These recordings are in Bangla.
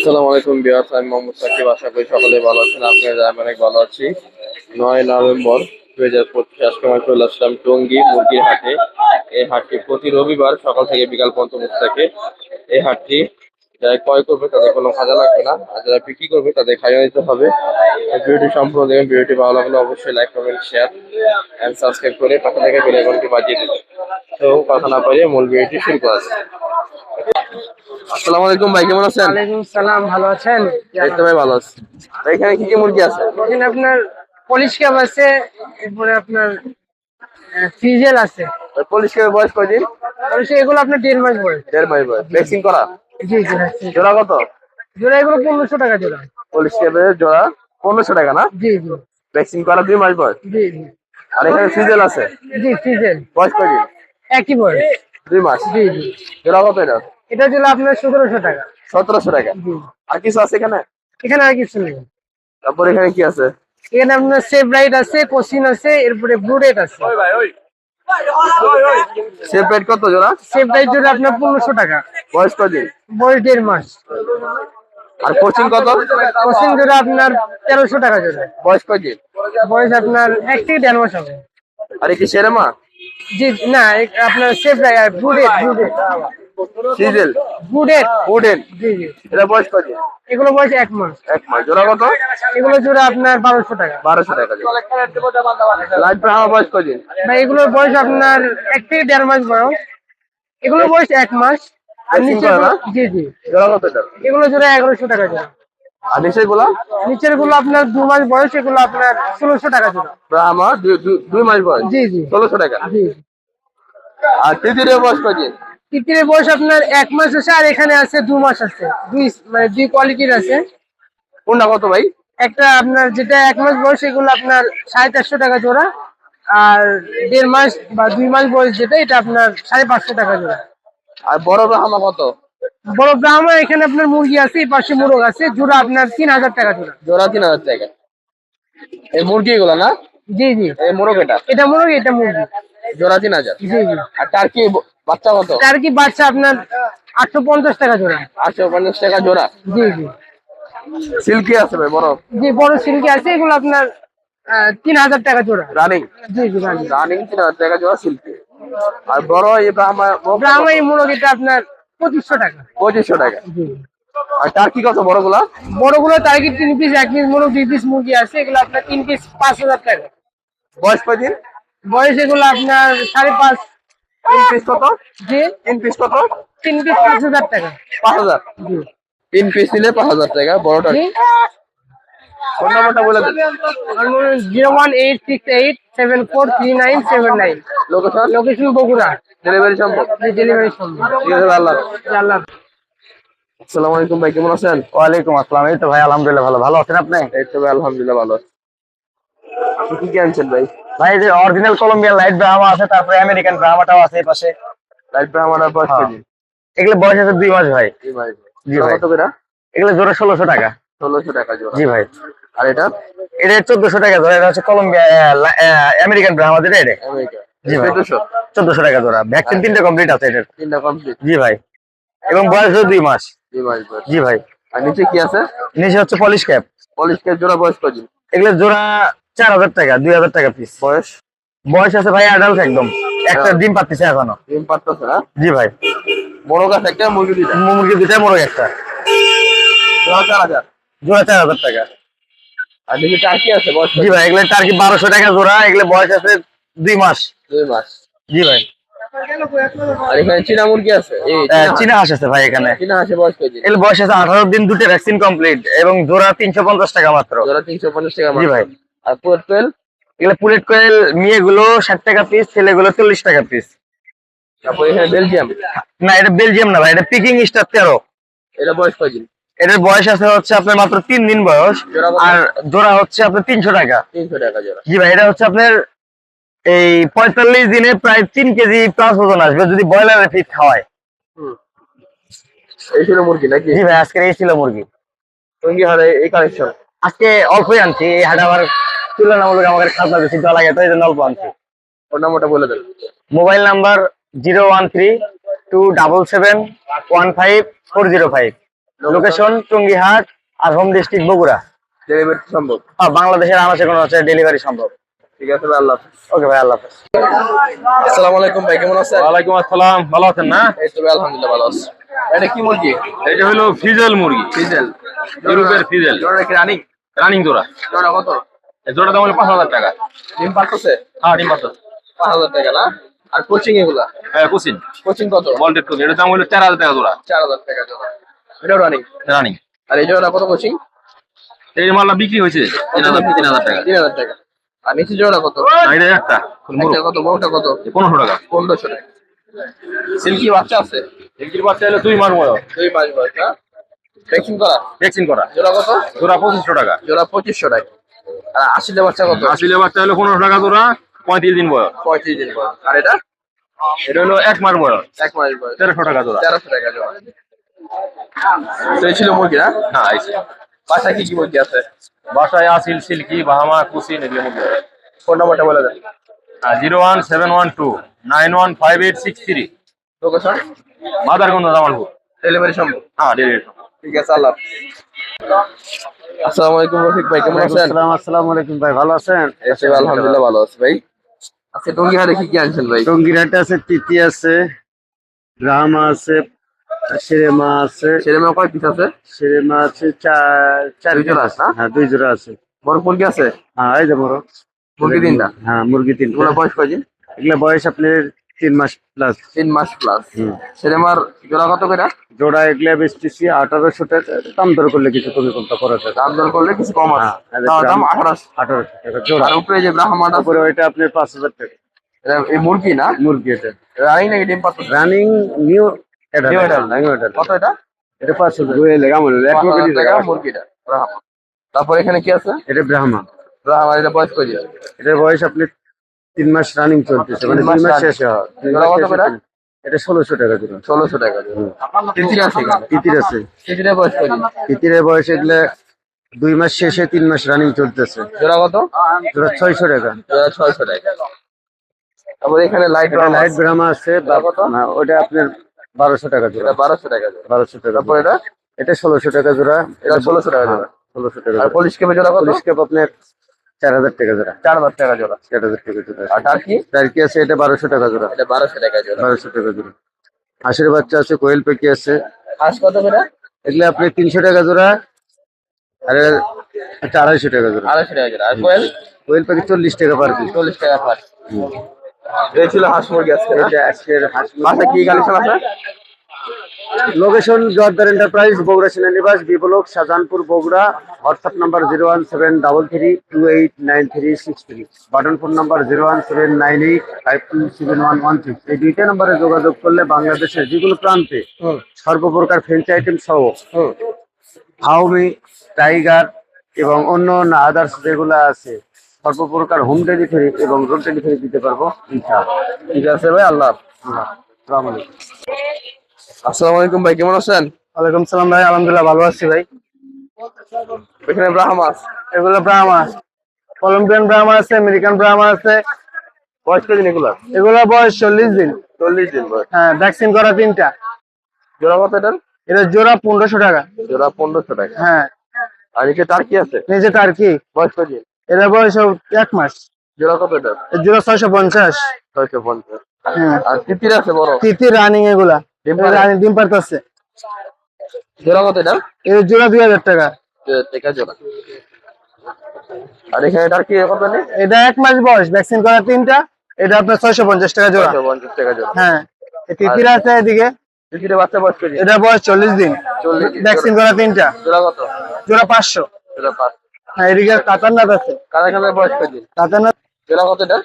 আসসালামু আলাইকুম বিয়াস আমি মোহাম্মদ সাকিব। আশা করি সকলে ভালো আছেন। আপনারা আমি অনেক ভালো আছি। নয় নভেম্বর দুই হাজার পঁচিশ আজকে আমি চলে আসলাম টঙ্গী মুরগির হাটে। এই হাটটি প্রতি রবিবার সকাল থেকে বিকাল পর্যন্ত বসে থাকে। এই হাটটি যারা ক্রয় করবে তাদের কোনো খাজা লাগবে না। আর যারা বিক্রি করবে তাদের খাজা দিতে হবে। ভিডিওটি সম্পূর্ণ দেখবেন। ভিডিওটি ভালো লাগলে অবশ্যই like, comment share and subscribe করে পাশে থেকে বেল আইকনটি বাজিয়ে দেবেন। তো কথা না পারিয়ে মূল ভিডিওটি শুরু করা। আসসালামু আলাইকুম ভাই কেমন আছেন? ওয়ালাইকুম সালাম ভালো আছেন? এই তো ভাই ভালো আছি। এখানে কি কি মুরগি আছে? এখানে আপনার পলিশ ক্যাপ আছে এরপরে আপনার ফ্রিজেল আছে। পুলিশ কে বয়স কয়দিন? পলিশ এগুলো আপনার দেড় মাস বয়স। দেড় মাস বয়স। ভ্যাকসিন করা? জি জি। জোড়া কত? জোড়া এগুলো পনেরোশো টাকা জোড়া। পুলিশ ক্যাবে জোড়া পনেরোশো টাকা না? জি জি। ভ্যাকসিন করা দুই মাস বয়স? জি জি। আর এখানে সিজেল আছে? জি ফ্রিজেল। বয়স কয়দিন? একই বয়স। দুই মাস। জি জি। জোড়া কত এটা? এটা ছিল আপনার সতেরোশো টাকা। সতেরোশো টাকা। আর কিছু আছে এখানে? এখানে আর কিছু নেই। তারপর এখানে কি আছে? এখানে আপনার সেফ রাইট আছে কোচিন আছে এরপরে ব্লুডেট আছে। সেপারেট কত জোড়া? জোড়া আপনার পনেরোশো টাকা। বয়স কয়দিন বয়স দেড় মাস। আর কোচিং কত? কোচিন জোড়া আপনার তেরোশো টাকা জোড়া। বয়স আপনার এক থেকে দেড় মাস হবে। আর কি সেরেমা? জি না আপনার সেফ সিজেল জি জি। এটা বয়স কয়দিন এগুলো বয়স এক মাস। এক মাস। জোড়া কত? এগুলো জোড়া আপনার বারোশো টাকা। বারোশো টাকা লাইট ব্রাহ্মা বয়স বা এগুলোর বয়স আপনার এক থেকে দেড় মাস বয়স। এগুলোর বয়স এক মাস। আর নিচে করা জি জি। জোড়া কত এগুলো জোড়া এগারোশো টাকা জোড়া। আর নিচেরগুলা? নিচেরগুলো আপনার দু মাস বয়স এগুলো আপনার ষোলোশো টাকা জোড়া। ব্রাহ্মা দুই- মাস বয়স। জি জি। ষোলোশো টাকা। জি আর তৃতীয় বয়স কয়দিন তিতিরের বয়স আপনার এক মাস আছে আর এখানে আছে দু মাস আছে। দুই মানে দুই কোয়ালিটির আছে। কোনটা কত ভাই? একটা আপনার যেটা এক মাস বয়স এগুলো আপনার সাড়ে চারশো টাকা জোড়া। আর দেড় মাস বা দুই মাস বয়স যেটা এটা আপনার সাড়ে পাঁচশো টাকা জোড়া। আর বড় ব্রাহ্মা কত? বড় ব্রাহ্মা এখানে আপনার মুরগি আছে এই পাশে মোরগ আছে জোড়া আপনার তিন হাজার টাকা জোড়া। জোড়া তিন হাজার টাকা। এই মুরগি গুলো না? জি জি। এই মোরগ এটা? এটা মুরগি এটা মুরগি। জোড়া তিন হাজার। জি জি। আর টার্কি বাচ্চা কত? কি বাচ্চা আপনার আটশো পঞ্চাশ টাকা জোড়া? আটশো পঞ্চাশ টাকা জোড়া? জি জি। সিল্কি আছে ভাই বড়। জি বড় সিল্কি আছে এগুলো আপনার তিন হাজার টাকা জোড়া। রানিং? জি জি রানিং। তিন হাজার টাকা জোড়া সিল্কি। আর বড় এই ব্রাহ্মা ব্রাহ্মা এই মুরগিটা আপনার পঁচিশশো টাকা। পঁচিশশো টাকা। জি। আর টার্কি কত বড়গুলা বড়গুলো টার্গেট তিন পিস এক পিস মুরগ দুই পিস মুরগি আছে এগুলো আপনার তিন পিস পাঁচ হাজার টাকা। বয়স কয়দিন? বয়স এগুলো আপনার সাড়ে পাঁচ তিন পিস কত? জি। তিন পিস কত? তিন পিস পাঁচ হাজার টাকা। পাঁচ হাজার? জি। তিন পিস নিলে পাঁচ হাজার টাকা বড় ফোন নাম্বারটা বলে দেন zero one eight six eight seven four three nine seven nine. Location location Bogura. Delivery সম্ভব? ডেলিভারি সম্ভব। ঠিক আছে আল্লাহ আল্লাহ আসসালামু আলাইকুম ভাই কেমন আছেন? ওয়ালাইকুম আসসালাম। এই তো ভাই আলহামদুলিল্লাহ ভালো। ভালো আছেন আপনি? এই তো ভাই আলহামদুলিল্লাহ ভালো আছি। কি কি আনছেন ভাই? ভাই যে অরিজিনাল কলম্বিয়ান লাইট ব্রাহ্মা আছে তারপরে আমেরিকান ব্রাহ্মাটাও আছে এই পাশে। লাইট আমার বয়স হ্যাঁ। এগুলো বয়স আছে দুই মাস ভাই। জি ভাই। জোড়া। কত করে? এগুলো জোড়া ষোলোশো টাকা। ষোলোশো টাকা জোড়া। জি ভাই। আর এটা? এটা চোদ্দশো টাকা ধরে এটা হচ্ছে কলম্বিয়া আমেরিকান ব্রাহ্মা যেটা এটা। জি ভাই। চোদ্দশো? টাকা জোড়া। ভ্যাকসিন তিনটা কমপ্লিট আছে এটার। তিনটা কমপ্লিট জি ভাই। এবং বয়স দুই মাস। জি ভাই। আর নিচে কি আছে? নিচে হচ্ছে পলিশ ক্যাপ পলিশ কে জোড়া বয়স কয়দিন? এগুলো জোড়া চার হাজার টাকা দুই হাজার টাকা পিস বয়স? বয়স আছে ভাই অ্যাডাল্ট একদম। একটা হ্যাঁ। ডিম পাচ্ছে এখনও। ডিম না? জি ভাই। বড় গাছ একটা মুরগি দিটা মুরগি দুটাই মোরগ একটা। জোড়া চার হাজার? জোড়া চার হাজার টাকা। আর নিচে টার্কি আছে বয়স জি ভাই এগুলো টার্কি বারোশো টাকা জোড়া এগুলো বয়স আছে দুই মাস। দুই মাস। জি ভাই। আর এখানে চীনা মুরগি আছে? চীনা হাঁস আছে ভাই এখানে। চীনা বয়স বয়স আছে আঠারো দিন দুটো ভ্যাকসিন কমপ্লিট এবং জোড়া তিনশো পঞ্চাশ টাকা মাত্র। জোড়া তিনশো পঞ্চাশ টাকা জি ভাই। আর পুরো টুয়েলভ এগুলো পুলেট কোয়েল মেয়েগুলো ষাট টাকা পিস ছেলেগুলো চল্লিশ টাকা পিস তারপর এখানে বেলজিয়াম না এটা বেলজিয়াম না ভাই এটা পিকিং স্টার তেরো। এটা বয়স কয়দিন এটার বয়স আছে হচ্ছে আপনার মাত্র তিন দিন বয়স আর জোড়া হচ্ছে আপনার তিনশো টাকা। তিনশো টাকা জোড়া। জি ভাই এটা হচ্ছে আপনার এই পঁয়তাল্লিশ দিনে প্রায় তিন কেজি প্লাস ওজন আসবে যদি ব্রয়লারের ফিট খাওয়ায়। হুম। এই ছিল মুরগি নাকি? জি ভাই আজকের এই ছিল মুরগি। টঙ্গি হারে এই কালেকশন আজকে অল্পই আনছি এই হাট আমার তুলনামূলক আমাদের খাজনা বেশি দেওয়া লাগে তো এই জন্য অল্প আনছি। ওর নাম্বারটা বলে দেন। Mobile number zero one three two double seven one five four zero five. Location Tungihat আর হোম ডিস্ট্রিক্ট বগুড়া। ডেলিভারি সম্ভব। হ্যাঁ, বাংলাদেশের আনাচে কোনো আছে ডেলিভারি সম্ভব। ঠিক আছে ভাই আল্লাহ হাফেজ। ওকে ভাই আল্লাহ হাফেজ। আসসালামু আলাইকুম ভাই কেমন আছেন? ওয়ালাইকুম আসসালাম ভালো আছেন না? এই তো ভাই আলহামদুলিল্লাহ ভালো আছি। এটা কি মুরগি? এটা হলো ফিজেল মুরগি। ফিজেল। ইউরোপের ফিজেল। জোড়া কি রানিং? রানিং জোড়া। জোড়া কত? এই জোড়া দাম হলো পাঁচ হাজার টাকা। ডিম পারতেছে হ্যাঁ ডিম পাঁচ পাঁচ হাজার টাকা না? আর কোচিং এগুলা? হ্যাঁ কোচিং কোচিং কত? বল্টেড কুসিন এটার দাম হলো চার হাজার টাকা জোড়া। চার হাজার টাকা জোড়া। এটা রানিং রানিং আর এই জোড়া কত কোচিং এই মালটা বিক্রি হয়েছে তিন হাজার তিন হাজার টাকা। তিন হাজার টাকা। আর নিচে জোড়া কত? এটা একটা। কত? বউটা কত? পনেরোশো টাকা। পনেরোশো টাকা। সিল্কি বাচ্চা আছে? এগুলির বাচ্চা হলো দুই মাস বয়স। দুই পাঁচ বয়স না? ভ্যাকসিন করা? ভ্যাকসিন করা। জোড়া কত? জোড়া পঁচিশশো টাকা। জোড়া পঁচিশশো টাকা। আর আশিলে বাচ্চা কত? আসলে বাচ্চা হলো পনেরোশো টাকা জোড়া পঁয়ত্রিশ দিন বয়স। পঁয়ত্রিশ দিন বয়স। আর এটা? এটা হলো এক মাস বয়স। এক মাস বয়স। তেরোশো টাকা জোড়া। তেরোশো টাকা জোড়া। এই ছিল মুরগি না? হ্যাঁ আইসি বাসা কি কি মুরগি আছে? বাসায় আসিল সিল্কি বাহামা কুসিন এগুলো মুরগি ফোন নাম্বারটা বলে দেন। Zero one seven one two nine one five eight six three. Location? Madarganj Jamalpur. Delivery সম্ভব? হ্যাঁ ডেলিভারি ঠিক আছে আল্লাহ আসসালামু আলাইকুম রফিক ভাই কেমন আছেন? আসসালাম আলাইকুম ভাই ভালো আছেন? আছি আলহামদুলিল্লাহ ভালো আছি ভাই। আজকে টঙ্গি হাটে কি কি আনছেন ভাই? টঙ্গিরহাটে আছে তিতি আছে রামা আছে সেরেমা আছে। সেরেমা কয় পিস আছে? সেরেমা আছে চার চার জোড়া আছে হ্যাঁ দুই জোড়া আছে। বড় মুরগি আছে? হ্যাঁ এই যে বড়। মুরগি তিনটা? হ্যাঁ মুরগি তিনটা। বয়স কয়দিন? এগুলা বয়স আপনার তিন মাস প্লাস তিন মাস প্লাস সেরেমার জোড়া কত করে? জোড়া এগুলা বেচতেছি আঠারোশো টাকা। দাম দর করলে কিছু কমে কমটা করা যাবে দাম দর করলে কিছু কম আছে। হ্যাঁ, দাম আঠারোশো। আঠারোশো টাকা জোড়া। আর উপরে যে ব্রাহ্মণ তারপরে ওইটা আপনার পাঁচ হাজার টাকা। এই মুরগি না? মুরগি এটা। রানিং নাকি ডিম রানিং নিউ এটা এটা কত এটা? এটা পাঁচ হাজার। এক টাকা। মুরগিটা ব্রাহ্মণ। তারপর এখানে কি আছে? এটা ব্রাহ্মা ব্রাহ্মণ এটা বয়স কয়দিন এটার বয়স আপনি তিন মাস রানিং চলতেছে মানে তিন দুই মাস শেষ হয় দুই মাস এটা ষোলোশো টাকা জোড়া ষোলোশো টাকা তিতির আছে এখানে? তিতির আছে। তিতিরের বয়স কয়দিন তিতিরের বয়স এগুলা দুই মাস শেষে তিন মাস রানিং চলতেছে। জোড়া কত? জোড়া ছয়শো টাকা। জোড়া ছয়শো টাকা। তারপর এখানে লাইট এটা লাইট ব্রাহ্মা আছে। বা- জোড়া কত? না, ওটা আপনার বারোশো টাকা জোড়া। বারোশো টাকা জোড়া। বারোশো টাকা তারপর জোড়া। এটা? এটা ষোলোশো টাকা জোড়া। এটা 1600 টাকা জোড়া। ষোলোশো টাকা আর জোড়া। পলিশ কেপে জোড়া কত? পুলিশ ক্যাপ আপনার চার হাজার টাকা জোড়া। চার হাজার টাকা জোড়া। চার হাজার টাকা জোড়া আর টার্কি? টার্কি আছে এটা বারোশো টাকা জোড়া। এটা বারোশো টাকা জোড়া। বারোশো টাকা জোড়া। হাঁসের বাচ্চা আছে কোয়েল পেকি আছে। হাঁস কত করে? এগুলো আপনি তিনশো টাকা জোড়া আর আড়াইশো টাকা জোড়া। আড়াইশো টাকা জোড়া। আর কোয়েল? কোয়েল পাখি চল্লিশ টাকা পার পিস চল্লিশ টাকা পার এই ছিল হাঁস মুরগি আজকে। আজকের হাঁস কি কালেকশন আছে location জর্দার enterprise Bogura সেনানিবাস Biplob Shahjahanpur Bogura WhatsApp number zero one seven double three two eight nine three six three button phone number zero one seven nine eight five two seven one one six এই দুইটা নম্বরে যোগাযোগ করলে বাংলাদেশের যে কোনো প্রান্তে সর্বপ্রকার ফ্রেঞ্চ আইটেম সহ হাউমি টাইগার এবং অন্য অন্য আদার্স যেগুলো আছে সর্বপ্রকার হোম ডেলিভারি এবং রোড ডেলিভারি দিতে পারব ইনশাআল্লাহ। ঠিক আছে ভাই আল্লাহ আসসালামু আলাইকুম। আসসালামু আলাইকুম ভাই কেমন আছেন? ওয়ালাইকুম সালাম ভাই আলহামদুলিল্লাহ ভালো আছি ভাই। এখানে ব্রাহ্মাস এগুলো ব্রাহ্মা কলম্বিয়ান ব্রাহ্মা আছে আমেরিকান ব্রাহ্মা আছে। বয়স কদিন এগুলো এগুলো বয়স চল্লিশ দিন। চল্লিশ দিন হ্যাঁ ভ্যাকসিন করা তিনটা। জোড়া কত এটার? এটা জোড়া পনেরোশো টাকা। জোড়া পনেরোশো টাকা। হ্যাঁ। আর নিচে টার্কি আছে? নিজে তার কি বয়স কদিন এটা বয়স এক মাস। জোড়া কত এর জোড়া ছয়শো পঞ্চাশ। ছয়শো পঞ্চাশ। হ্যাঁ। আর তিতির আছে বড়? তিতি রানিং এগুলা? রানিং ডিম পারতেছে জোড়া কত এটা? এর জোড়া দুই হাজার টাকা। জোড়া। আর এখানে টার্কি কত নেই? এটা এক মাস বয়স ভ্যাকসিন করা তিনটা এটা আপনার ছয়শো পঞ্চাশ টাকা জোড়া। টাকা হ্যাঁ এই তিতিরা আছে এদিকে। তিতিরের বাচ্চা বয়স কদিন এটা বয়স চল্লিশ দিন। চল্লিশ দিন। ভ্যাকসিন করা তিনটা। জোড়া কত? জোড়া পাঁচশো। জোড়া পাঁচ। হ্যাঁ এদিকে কাতারনাথ আছে। বয়স কাতারনাথ জোড়া কত এটা?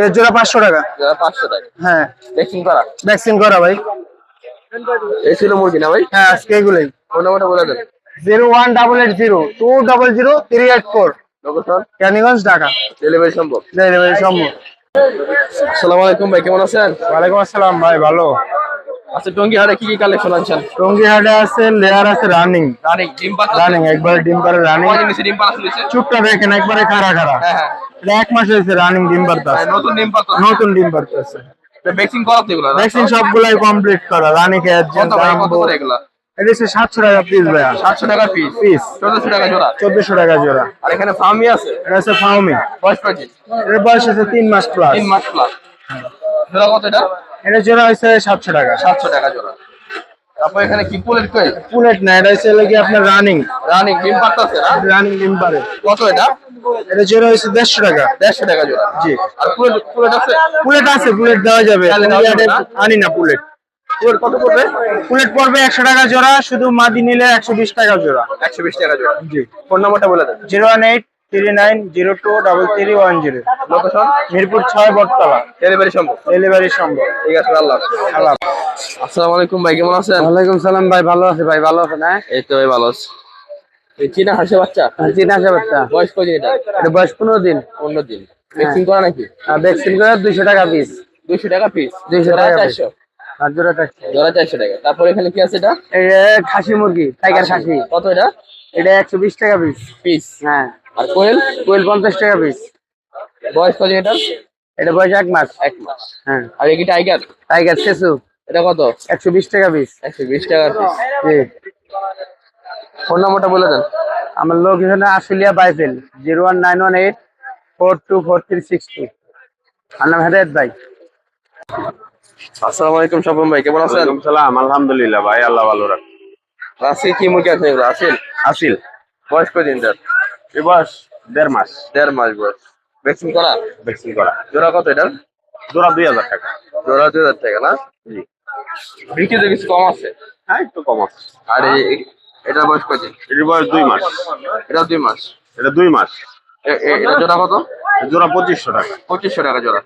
এর জোড়া পাঁচশো টাকা। জোড়া পাঁচশো টাকা। হ্যাঁ। ভ্যাকসিন করা? ভ্যাকসিন করা ভাই। এই ছিল মুরগি না ভাই? হ্যাঁ আজকে এগুলোই। ফোন নাম্বারটা বলে দেন। Zero one double eight zero two double zero three eight four. Location Kaniganj Dhaka. Delivery সম্ভব। ডেলিভারি সম্ভব। আসসালামু আলাইকুম ভাই কেমন আছেন? ওয়ালাইকুম আসসালাম ভাই ভালো। আচ্ছা টঙ্গি হাটে কি কি কালেকশন আনছেন? টঙ্গি হাটে আছে লেয়ার আছে রানিং রানিং ডিম পাতা রানিং একবার ডিম পারে রানিং নিচে ডিম চুপটা দেখেন একবারে খারা খারা হ্যাঁ হ্যাঁ। এক মাস হয়েছে রানিং ডিম পারতা হ্যাঁ, নতুন ডিম নতুন ডিম পারতেছে ভ্যাকসিন করা তো এগুলো ভ্যাকসিন সবগুলাই কমপ্লিট করা রানী খেয়ে কত ভাই কত করে এগুলা? এটা হচ্ছে সাতশো টাকা পিস ভাইয়া। সাতশো টাকা পিস পিস চোদ্দশো টাকা জোড়া? চোদ্দশো টাকা জোড়া। আর এখানে ফার্মি আছে? এটা আছে ফার্মি বয়স কয়দিন এর বয়স হচ্ছে তিন মাস প্লাস তিন মাস প্লাস জোড়া কত এটা? এটা জোড়া হচ্ছে সাতশো টাকা। সাতশো টাকা জোড়া। তারপর এখানে কি পুলের কোয়েল পুলেট না এটা হচ্ছে কি আপনার রানিং রানিং ডিম পারতেছে না? রানিং ডিম পারে কত এটা? এটা জোড়া হচ্ছে দেড়শো টাকা। দেড়শো টাকা জোড়া। জি। আর পুলেট পুলেট আছে? পুলেট আছে বুলেট দেওয়া যাবে? আনি না বুলেট পুলেট কত পড়বে একশো টাকা জোড়া শুধু মাদি নিলে একশো বিশ টাকা জোড়া। একশো বিশ টাকা জোড়া। জি। ফোন নাম্বারটা বলে দেন। Zero one eight three nine zero two double three one zero. Location Mirpur ছয় বটতলা। ডেলিভারি সম্ভব? ডেলিভারি সম্ভব। ঠিক আছে আল্লাহ আল্লাহ। আসসালামু আলাইকুম ভাই কেমন আছেন? ওয়ালাইকুম সালাম ভাই ভালো আছে ভাই ভালো আছে না এই তো ভাই ভালো আছি। চীনা হাসে বাচ্চা? চিনা আসে বাচ্চা। বয়স কয়দিন এটা? এটা বয়স পনেরো দিন। পনেরো দিন। ভ্যাকসিন করা নাকি? ভ্যাকসিন করে দুইশো টাকা পিস দুইশো টাকা পিস 200 টাকা চারশো? আর জোড়া চারশো। জোড়া চারশো টাকা। তারপর এখানে কি আছে এটা? এটা খাসি মুরগি টাইগার খাসি। কত এটা? এটা একশো বিশ টাকা পিস পিস হ্যাঁ। আর কোয়েল? কোয়েল পঞ্চাশ টাকা পিস বয়স কত এটা এটা বয়স এক মাস। এক মাস। হ্যাঁ। আর এই কি টাইগার টাইগার শেষু এটা কত? একশো বিশ টাকা পিস একশো বিশ টাকা পিস জি। ফোন নাম্বারটা বলে দেন। আমার location Ashulia Baipail zero one nine one eight four two four three six two. আমার নাম হেদায়ত ভাই। আসসালামু আলাইকুম স্বপন ভাই কেমন আছেন? সালাম আলহামদুলিল্লাহ ভাই আল্লাহ ভালো রাখ রাশি কি মুরগি আছে? আসিল আসিল। বয়স কদিন তার? এ বয়স দেড় মাস। দেড় মাস বয়স। ভ্যাকসিন করা? ভ্যাকসিন করা। জোড়া কত এটার? জোড়া দুই হাজার টাকা। জোড়া দুই হাজার টাকা না? জি। বিক্রিতে কিছু কম আছে? হ্যাঁ একটু কম আছে। আর এটার বয়স কদিন এর বয়স দুই মাস। এটা দুই মাস। এটা দুই মাস। এটা জোড়া কত? জোড়া পঁচিশশো টাকা। পঁচিশশো টাকা জোড়া।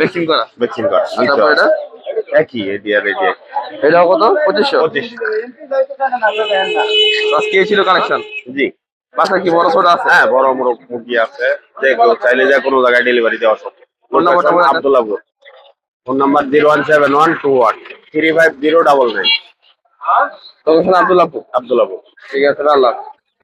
ভ্যাকসিন করা? ভ্যাকসিন করা। তারপর এটা? একই এটি আর এটি। কত? পঁচিশশো? পঁচিশ। আজকে ছিল কালেকশন জি। বাসা কি বড় ছোট আছে? হ্যাঁ বড় বড় মুরগি আছে। যে চাইলে যে কোনো জায়গায় ডেলিভারি দেওয়া সম্ভব। ফোন নাম্বারটা বলে দেন। Abdullah phone number zero one seven one two one three five zero double nine. Abdullahpur Abdullahpur Abdullah ঠিক আছে আল্লাহ।